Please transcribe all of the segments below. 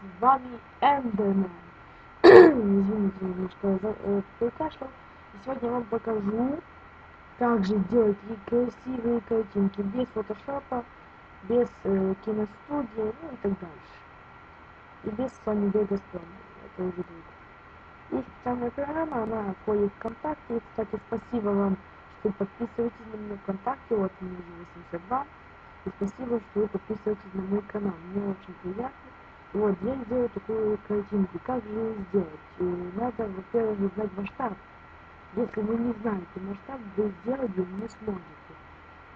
с вами Эндермен. Извините, немножко э, прикашлял. И сегодня я вам покажу, как же делать красивые картинки без фотошопа, без э, киностудии, ну и так дальше. И без Sony Vegas Pro, это уже другое. Есть специальная программа, она входит в ВКонтакте. И, кстати, спасибо вам, что подписываетесь на меня ВКонтакте, вот мне уже 82. И спасибо, что вы подписываетесь на мой канал. Мне очень приятно. Вот, я сделаю такую картинку. Как же ее сделать? И надо, во-первых, знать масштаб. Если вы не знаете масштаб, вы сделать его не сможете.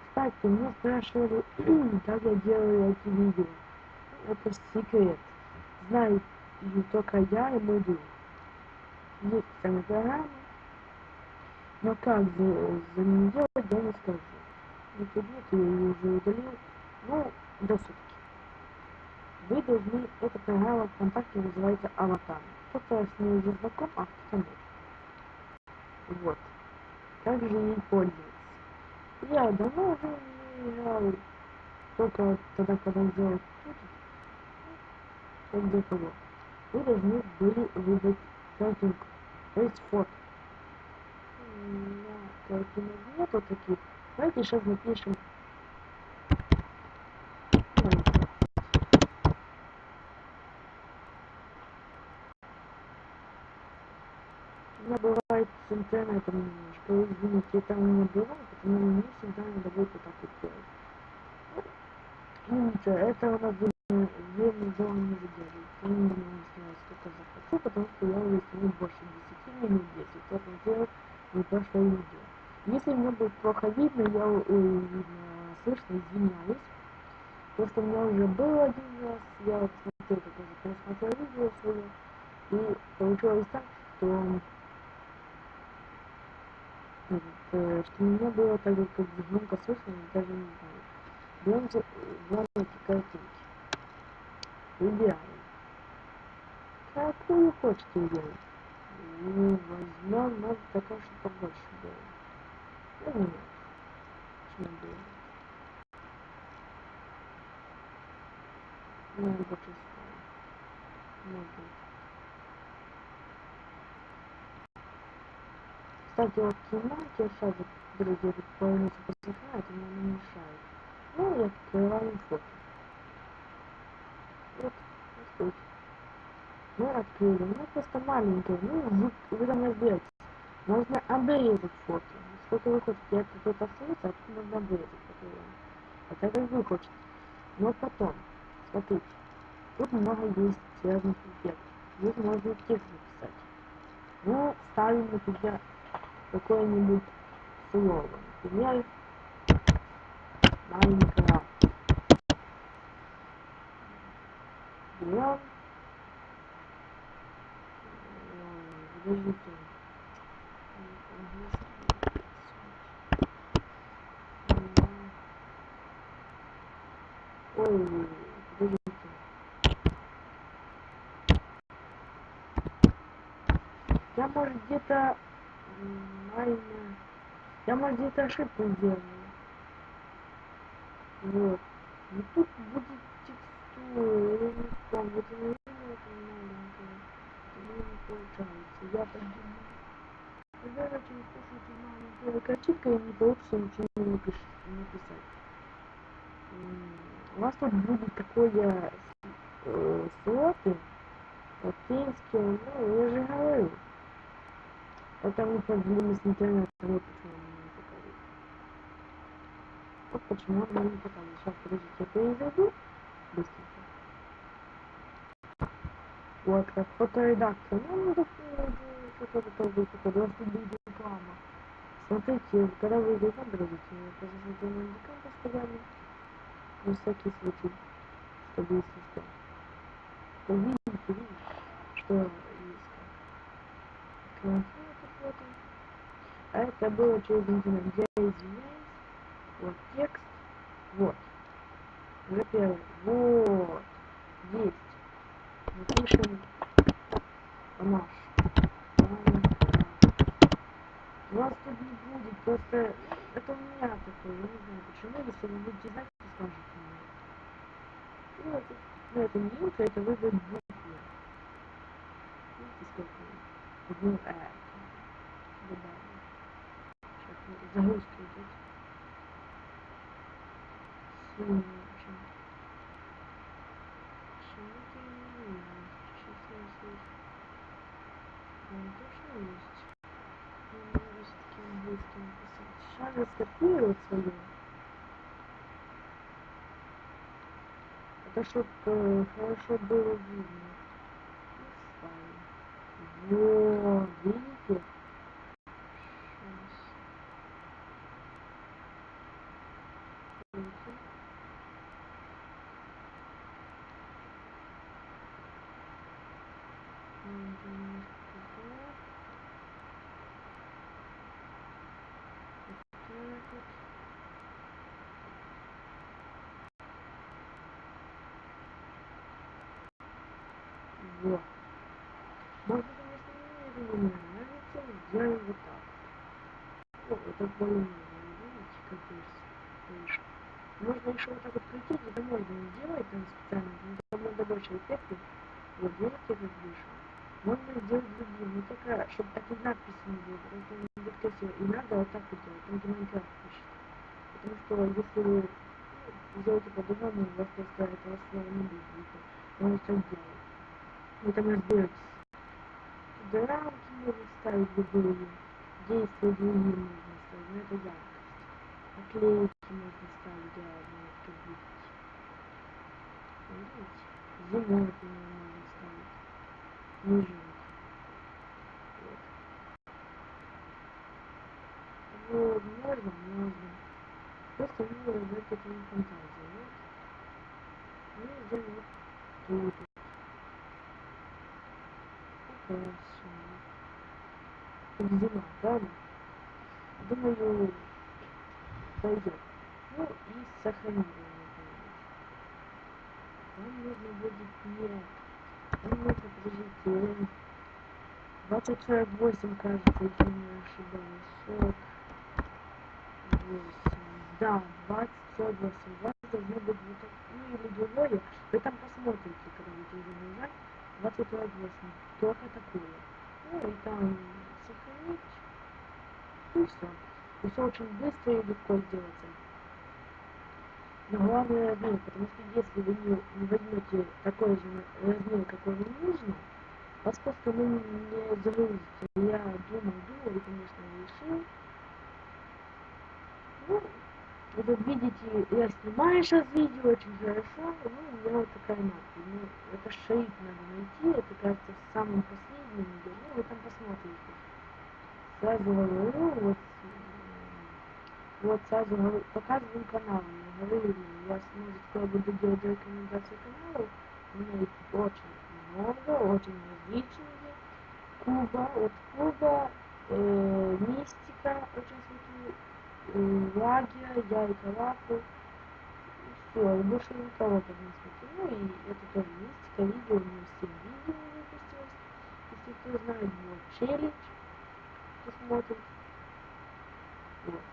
Кстати, меня спрашивали, как я делаю эти видео. Это секрет. Знаю только я и мой друг. Есть специальная программа. Но как за нее делать, я не скажу. Не нет, я ее уже удалил. Ну, до сутки. Вы должны, эта программа ВКонтакте называется Аватар. Кто-то с ней уже знаком, а кто-то нет. Вот. Как же ей пользоваться? Я давно уже не играл, только тогда, когда сделал тут, вот для того. Вы должны были выбрать картинку, то есть фото. На картинок нету таких. Давайте сейчас напишем У меня с интернетом немножко, извините, это у меня бывает, потому что мне всегда надо будет вот так вот делать. Ну ничего, это у нас время дело не задерживается. Я не думаю, снимать сколько захочу, потому что я уже сниму больше 10 минут 10. Это делал не прошлое видео. Если мне будет плохо видно, я ой, видно, слышно, извиняюсь. Потому что у меня уже был один раз, я вот смотрел, как уже пересмотрел видео свое, и получилось так, что что у меня было так как громко слышно, даже не знаю. Берем главные эти картинки. Выбираем. Какую хочете делать? Ну, возьмем, надо такая, что побольше было. Ну, нет. Что было? Ну, больше стало. Можно. Кстати, вот снимать я сейчас, друзья, полностью посмотрю, это мне не мешает. Ну и открываем фото. Вот, смотрите. Мы открыли, ну просто маленькое, ну вы, там разберетесь. Можно обрезать фото. Сколько вы хотите, я тут остается, а тут можно обрезать фото. А так как вы хотите. Но потом, смотрите, тут много есть разных эффектов. Здесь можно текст написать. Ну, ставим, например, какое-нибудь слово. Например, Майнкрафт. Берем. Подождите. Ой, подождите. Я, может, где-то Майна. Я, может, где-то ошибку сделал. Вот. И тут будет текстура. Я не помню. Это, наверное, это маленькое. У меня не получается. Я подумал. Когда очень слушайте маленькая картинка, и не получится ничего не написать. У вас тут будет такое э, слоты, латинские, ну, я же говорю. Это не проблема с интернетом, вот почему он не показывает. Вот почему он не показывает. Сейчас, подождите, я перезайду быстренько. Вот, как фоторедактор. Ну, ну, что-то тоже у вас тут будет реклама. Смотрите, когда вы экран подождите, я смотрю на экран постоянно. На всякий случай, чтобы если что. Увидите, видите, что есть. А это было через интернет. Я извиняюсь. Вот текст. Вот. Уже первый. Вот. Есть. Мы пишем наш. У вас тут не будет, просто это у меня такое, я не знаю почему, если вы будете знать, то скажете мне. Ну, это, ну, это не интро, это выбор буквы. Видите, сколько? Буквы. Сейчас загрузка идет. Сумма, в общем. Почему-то не есть. Численность есть. Он точно есть. Но надо все-таки английский написать. Я скопирую свое. Это чтоб э, хорошо было видно. Во, видите? Сейчас. Видите? Надо немножко туда. Вот так вот. Вот. Можно, конечно, не мне нравится, сделаем вот так. О, это более-менее, видите, как здесь. Можно еще вот так вот крутить, это можно не делать там специально, но там надо больше эффекты. Вот видите, как выше. Можно сделать другим, но только, чтобы такие надписи не было, потому не будет красиво. И надо вот так вот делать, там где Майнкрафт пишет. Потому что если вы ну, сделаете по-другому, у вас просто этого слова не будет. Потому что делать. Вы там разберетесь. Сюда рамки можно ставить любые. Действия другие можно ставить, но это яркость. Наклейки можно ставить разные, чтобы видеть. Видите? Зимой, например, можно ставить. Снежинка. Вот. Вот, можно, можно. Просто надо дать этому фантазию. Вот. Ну, сделаем вот тут. Зима, правда? Думаю, пойдет. Ну и сохранение Нам нужно будет нет. Нам нужно, подождите, 2048, кажется, если не ошибаюсь. 48. Да, 2048. У вас должно быть вот так, ну или другое. Вы там посмотрите, когда будете уже нажать. 2048. Только такое. Ну и там сохранить. И все. И все очень быстро и легко сделается. Но главное размер, потому что если вы не, не возьмете такой же размер, какой вам нужно, вас просто ну, не загрузите. Я думал, думал и, конечно, решил. Ну, вы тут видите, я снимаю сейчас видео очень хорошо, ну, у меня вот такая надпись. Ну, это шрифт надо найти, это, кажется, в самом последнем видео, ну, вы там посмотрите. Сразу говорю, вот, вот сразу говорю, показываю канал, я говорю, я, может, скоро буду делать рекомендации каналов, у меня их очень много, очень различные. Куба, от Куба, э, Мистика, очень смотрю, лагеря, яйка лапы. Все, и больше никого так не смотрю. Ну и это тоже мистика, видео, у меня 7 видео выпустилось. Если кто знает, вот челлендж, кто смотрит. Вот.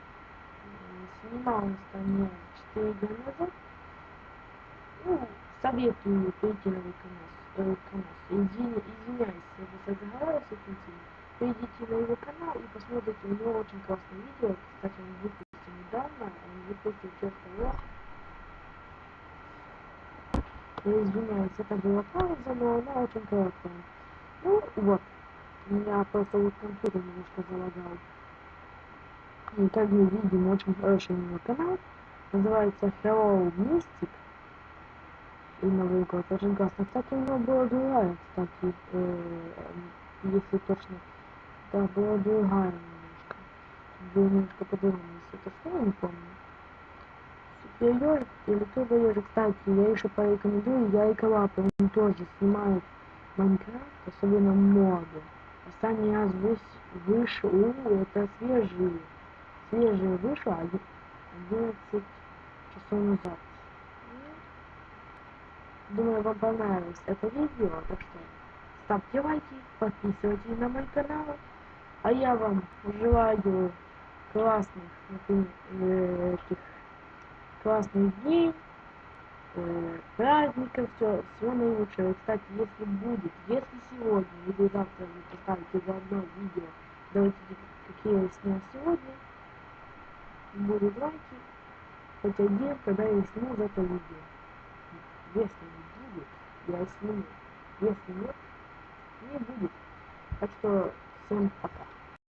Снималась там я 4 дня назад. Ну, советую на мой канал. Э. Извини, извиняюсь, если заговариваюсь очень сильно перейдите на его канал и посмотрите, у него очень классное видео. Кстати, он выпустил недавно, он выпустил тех того. Я извиняюсь, это была пауза, но она очень короткая. Ну вот, меня просто вот компьютер немножко залагал. И как мы видим, очень хороший у него канал. Называется Hello Mystic. И Новый год очень классно. Кстати, у него была другая, кстати, э, если точно да, была другая немножко. Было немножко по-другому, если это слово не помню. Superior или Turbo кстати, я еще порекомендую Яйка Лапа, он тоже снимает Майнкрафт, особенно моды. Последний раз вышел, это свежие, свежие вышло 11 часов назад. Думаю, вам понравилось это видео, так что ставьте лайки, подписывайтесь на мой канал. А я вам желаю классных, например, этих классных дней. э, праздников, все, всего наилучшего. Кстати, если будет, если сегодня или завтра вы поставите заодно видео, давайте какие я снял сегодня, будут лайки, хоть один, когда я сниму в это видео. Если будет, я сниму. Если нет, не будет. Так что всем пока.